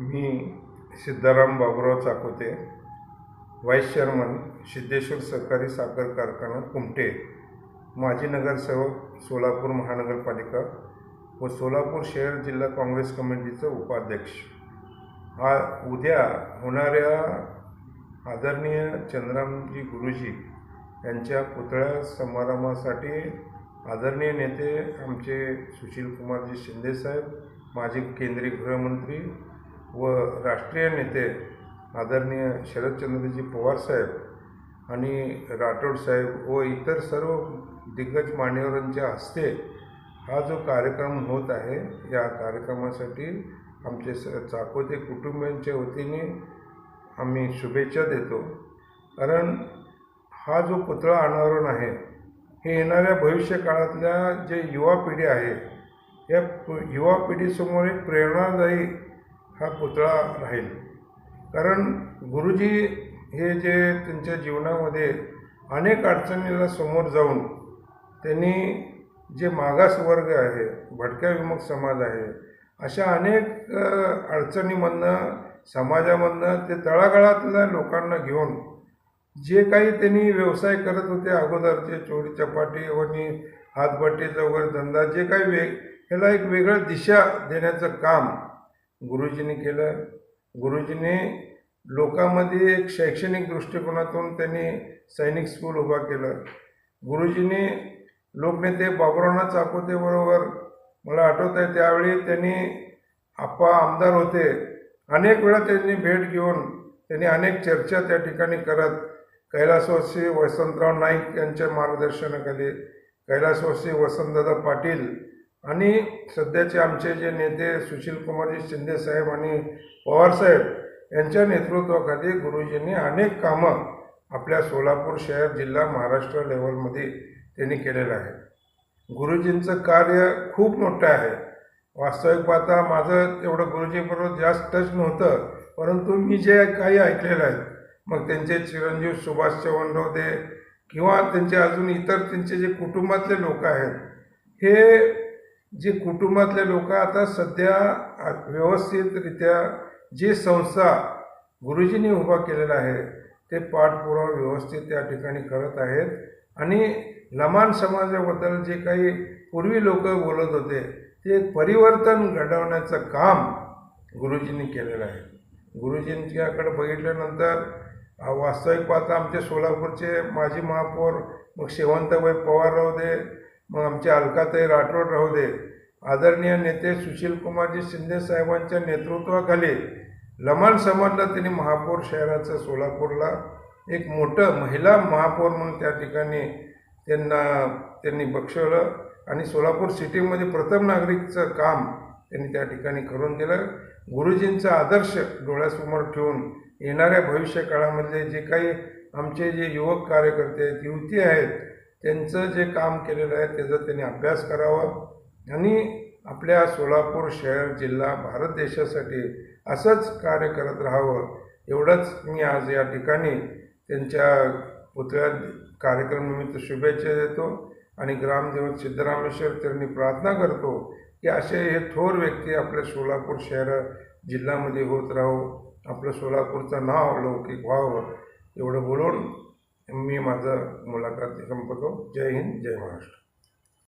मी Siddharam Baburao Chakote vice chairman Siddheshwar सहकारी साखर कारखाना कुमटे. माजी नगरसेवक सोलापूर महानगरपालिका व सोलापूर शहर जिल्हा काँग्रेस कमिटीचं उपाध्यक्ष. हा उद्या होणाऱ्या आदरणीय चंद्रामजी गुरुजी यांच्या पुतळ्या समारंभासाठी आदरणीय नेते आमचे सुशीलकुमारजी शिंदेसाहेब माजी केंद्रीय गृहमंत्री व राष्ट्रीय नेते आदरणीय शरदचंद्रजी पवारसाहेब आणि राठोड साहेब व इतर सर्व दिग्गज मान्यवरांच्या हस्ते हा जो कार्यक्रम होत आहे या कार्यक्रमासाठी आमचे स चाकोते कुटुंबियांच्या वतीने आम्ही शुभेच्छा देतो. कारण हा जो पुतळा अनावरण आहे हे येणाऱ्या भविष्य काळातल्या जे युवा पिढी आहे या युवा पिढीसमोर एक प्रेरणादायी हा पुतळा राहील. कारण गुरुजी हे जे त्यांच्या जीवनामध्ये अनेक अडचणीला समोर जाऊन त्यांनी जे मागास वर्ग आहे भटक्या विमुख समाज आहे अशा अनेक अडचणीमधनं समाजामधनं ते तळागाळातल्या लोकांना घेऊन जे काही त्यांनी व्यवसाय करत होते अगोदरचे चोरी चपाटी आणि हातभट्टीचा वगैरे धंदा जे काही वेग ह्याला एक वेगळं दिशा देण्याचं काम गुरुजींनी केलं. गुरुजींनी लोकांमध्ये एक शैक्षणिक दृष्टिकोनातून त्यांनी सैनिक स्कूल उभा केलं. गुरुजींनी लोकनेते बाबुरावना चाकोतेबरोबर मला आठवत आहे त्यावेळी त्यांनी आप्पा आमदार होते. अनेक वेळा त्यांनी भेट घेऊन त्यांनी अनेक चर्चा त्या ठिकाणी करत. कैलासवासी वसंतराव नाईक यांच्या मार्गदर्शनाखाली कैलासवासी वसंतदादा पाटील आणि सध्याचे आमचे जे नेते सुशीलकुमारजी शिंदे साहेब आणि पवारसाहेब यांच्या नेतृत्वाखाली गुरुजींनी अनेक कामं आपल्या सोलापूर शहर जिल्हा महाराष्ट्र लेवलमध्ये त्यांनी केलेलं आहे. गुरुजींचं कार्य खूप मोठं आहे. वास्तविक पाहता माझं तेवढं गुरुजीबरोबर जास्त टच नव्हतं परंतु मी जे काही ऐकलेलं आहे मग त्यांचे चिरंजीव सुभाष चव्हाणराव दे किंवा त्यांचे अजून इतर त्यांचे जे कुटुंबातले लोक आहेत हे जे कुटुंबातले लोक आता सध्या व्यवस्थितरित्या जे संस्था गुरुजींनी उभा केलेला आहे ते पाठपुरावा व्यवस्थित त्या ठिकाणी करत आहेत. आणि लमान समाजाबद्दल जे काही पूर्वी लोक बोलत होते ते एक परिवर्तन घडवण्याचं काम गुरुजींनी केलेलं आहे. गुरुजींच्याकडे बघितल्यानंतर वास्तविक पाहता आमचे सोलापूरचे माजी महापौर मग शेवंतभाई पवार राहू दे मग आमचे अलकाताई राठोड राहू दे. आदरणीय नेते सुशीलकुमारजी शिंदे साहेबांच्या नेतृत्वाखाली लमाण समाजला त्यांनी महापौर शहराचं सोलापूरला. एक मोठं महिला महापौर म्हणून त्या ठिकाणी त्यांना त्यांनी बक्षवलं आणि सोलापूर सिटीमध्ये प्रथम नागरिकचं काम त्यांनी त्या ठिकाणी करून दिलं. गुरुजींचा आदर्श डोळ्यासमोर ठेवून येणाऱ्या भविष्य काळामधले जे काही आमचे जे युवक कार्यकर्ते आहेत युवती आहेत त्यांचं जे काम केलेलं आहे त्याचा त्यांनी अभ्यास करावा. आणि आपल्या सोलापूर शहर जिल्हा भारत देशासाठी असंच कार्य करत राहावं एवढंच मी आज या ठिकाणी त्यांच्या पुतळ्या कार्यक्रमनिमित्त शुभेच्छा देतो. आणि ग्रामदेवत सिद्धरामेश्वर त्यांनी प्रार्थना करतो की असे हे थोर व्यक्ती आपल्या सोलापूर शहर जिल्ह्यामध्ये होत राहो. आपलं सोलापूरचं नाव लौकिक व्हावं एवढं बोलून मी माझं मुलाखत संपतो जय हिंद जय महाराष्ट्र.